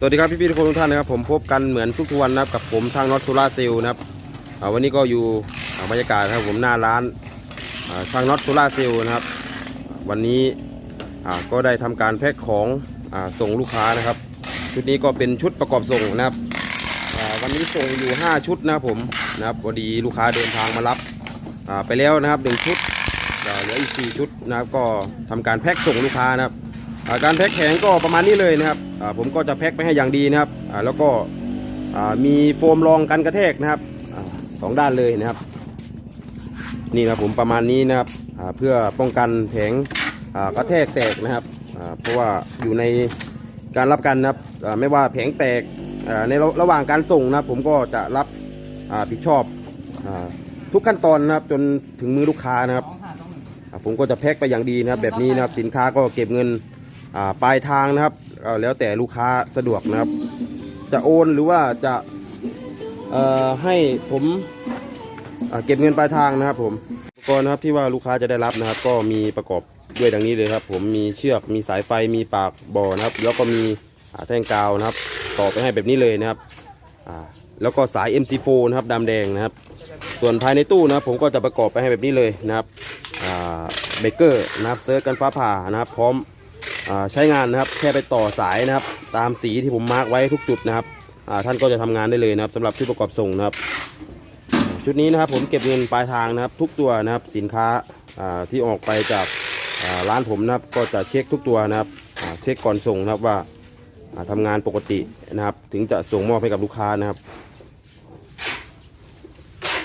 สวัสดีครับพี่พี่ๆทุกคนทุกท่านนะครับผมพบกันเหมือนทุกวันนะครับกับผมทางน็อตโซล่าเซลล์นะครับวันนี้ก็อยู่บรรยากาศนะครับผมหน้าร้านทางน็อตโซล่าเซลล์นะครับ วันนี้ก็ได้ทำการแพ็คของอส่งลูกค้านะครับ ชุดนี้ก็เป็นชุดประกอบส่งนะครับวันนี้ส่งอยู่ 5 ชุดนะครับผมนะครับพอดีลูกค้าเดินทางมารับไปแล้วนะครับหนึ่งชุดเหลืออีก4ชุดนะครับก็ทำการแพ็คส่งลูกค้านะครับการแพ็คแข็งก็ประมาณนี้เลยนะครับ ผมก็จะแพ็คไปให้อย่างดีนะครับแล้วก็มีโฟมรองกันกระแทกนะครับอสองด้านเลยนะครับ นี่นะผมประมาณนี้นะครับเพื่อป้องกันแผงกระแทกแตกนะครับเพราะว่าอยู่ในการรับกันนะครับไม่ว่าแผงแตกในระหว่างการส่งนะครับ ผมก็จะรับผิดชอบอทุกขั้นตอนนะครับจนถึงมือลูกค้านะครับ ผมก็จะแพ็คไปอย่างดีนะครับ แบบนี้นะครับสินค้าก็เก็บเงินปลายทางนะครับ เอ่อแล้วแต่ลูกค้าสะดวกนะครับ จะโอนหรือว่าจะให้ผมเก็บเงินปลายทางนะครับผมอุปกรณ์นะครับที่ว่าลูกค้าจะได้รับนะครับ ก็มีประกอบด้วยดังนี้เลยครับ ผมมีเชือกมีสายไฟมีปากบ่อนะครับ แล้วก็มีแท่งกาวนะครับ ต่อไปให้แบบนี้เลยนะครับแล้วก็สาย MC4 นะครับดำแดงนะครับ ส่วนภายในตู้นะครับ ผมก็จะประกอบไปให้แบบนี้เลยนะครับเบเกอร์นะครับเซิร์ชกันฟ้าผ่านะครับ พร้อม ใช้งานนะครับแค่ไปต่อสายนะครับ ตามสีที่ผมมาร์กไว้ทุกจุดนะครับท่านก็จะทำงานได้เลยนะครับสำหรับชุดประกอบส่งนะครับ ชุดนี้นะครับผมเก็บเงินปลายทางนะครับ ทุกตัวนะครับสินค้าที่ออกไปจากร้านผมนะครับก็จะเช็คทุกตัวนะครับเช็คก่อนส่งนะครับว่าอ่าทำงานปกตินะครับ ถึงจะส่งมอบให้กับลูกค้านะครับ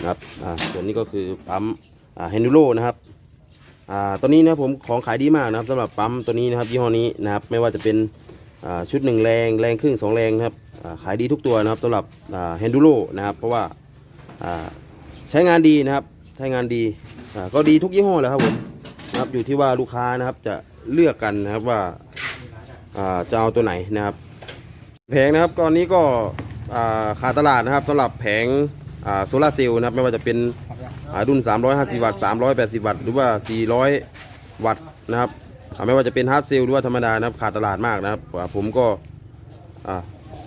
นะครับอ่าส่วนนี้ก็คือปั๊มเฮนูโรนะครับ อ่าตัวนี้นะครับผมของขายดีมากนะครับสำหรับปั๊มตัวนี้นะครับยี่ห้อนี้นะครับไม่ว่าจะเป็นอ่าชุดหนึ่งแรงแรงครึ่งสองแรงนะครับอ่าขายดีทุกตัวนะครับสำหรับเฮนดูโรนะครับเพราะว่าอ่าใช้งานดีนะครับใช้งานดีอ่าก็ดีทุกยี่ห้อแหละครับผมนะครับอยู่ที่ว่าลูกค้านะครับจะเลือกกันนะครับว่าอ่าจะเอาตัวไหนนะครับ แผงนะครับตอนนี้ก็อ่าขาดตลาดนะครับสำหรับแผง โซลาเซลล์นะครับไม่ว่าจะเป็นรุ่น 350 วัตต์380 วัตต์หรือว่า 400 วัตต์นะครับไม่ว่าจะเป็นฮาร์ดเซลล์หรือว่าธรรมดานะครับขาดตลาดมากนะครับผมก็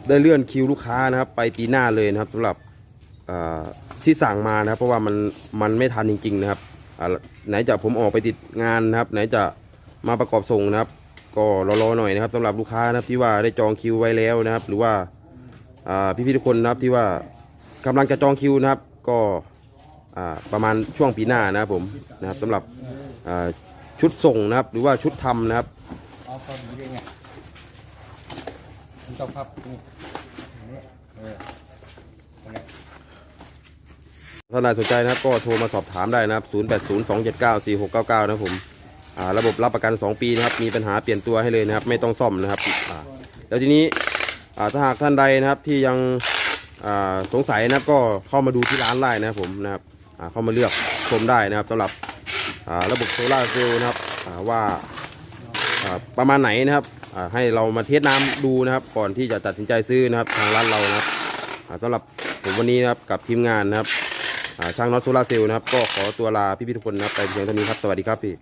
ได้เลื่อนคิวลูกค้านะครับ ไปปีหน้าเลยนะครับสำหรับที่สั่งมานะครับ เพราะว่ามันมันไม่ทันจริง ๆ นะครับไหนจะผมออกไปติดงานนะครับ ไหนจะมาประกอบส่งนะครับ ก็รอๆหน่อยนะครับสำหรับลูกค้านะครับที่ว่าได้จองคิวไว้แล้วนะครับ หรือว่าพี่ๆทุกคนนะครับที่ว่า กำลังจะจองคิวนะครับ ก็อ่าประมาณช่วงปีหน้านะครับผมนะครับสำหรับอ่าชุดส่งนะครับ หรือว่าชุดทำนะครับเอาพอดีเลยไงมันต้องพับนี่อันนี้เอออันนี้ถ้านายสนใจนะครับก็โทรมาสอบถามได้นะครับ 0802794699 นะครับผมอ่าระบบรับประกัน 2 ปีนะครับ มีปัญหาเปลี่ยนตัวให้เลยนะครับ ไม่ต้องซ่อมนะครับอ่าแล้วทีนี้อ่าถ้าหากท่านใดนะครับที่ยังอ่า สงสัยนะครับก็เข้ามาดูที่ร้านได้นะครับผมนะครับเข้ามาเลือกชมได้นะครับสำหรับระบบโซลาร์เซลล์นะครับว่าประมาณไหนนะครับให้เรามาเทสน้ำดูนะครับ ก่อนที่จะตัดสินใจซื้อนะครับทางร้านเรานะครับสำหรับผมวันนี้นะครับกับทีมงานนะครับช่างน็อตโซลาร์เซลล์นะครับ ก็ขอตัวลาพี่ๆทุกคนนะครับไปเพียงเท่านี้ครับ สวัสดีครับพี่